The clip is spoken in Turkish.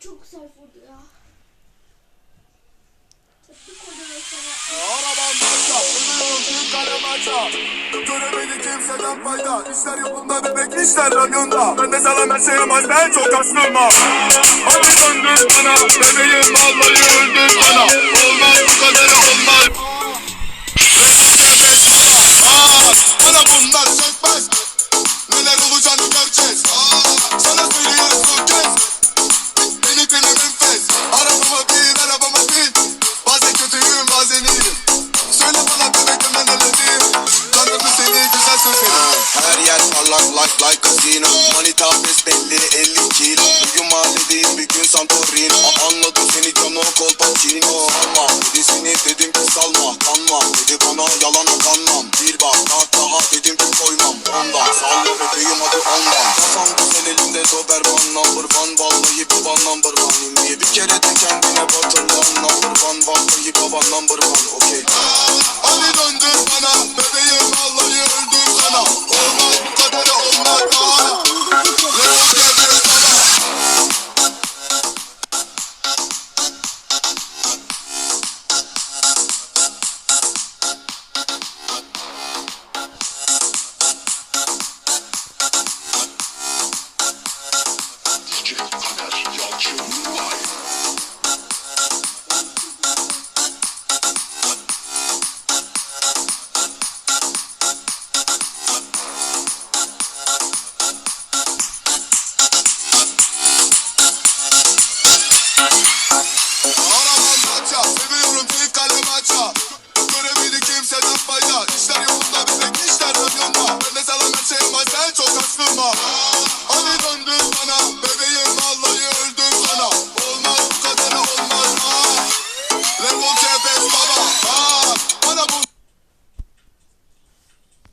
çok sert vurdu ya. Kocaman sana. Arabam maça, ölüyorum büyük kare maça. Göremedi kimseden fayda. İşler yolunda bebek işler rayında Ben de sana her şeyim az ben çok aslım ha. Hadi söndür bana Bebeğim vallahi seni güzel sözlerim Her yer parlak like like casino. Manita besbelli 50 kilo. Bugün mahalledeyiz bir gün Santorini. A- Anladım seni cano kolpaçino Salma birisini dedim ki salma Kanma. Dedi bana yalana kanmam Bir bak daha daha dedim ki koymam. Ondan salla bebeğim hadi ondan. Kafam güzel elimde doberman number one. Vallahi baban number one. Niye bir kere de kendine batırlan Number one vallahi baban number one. Okey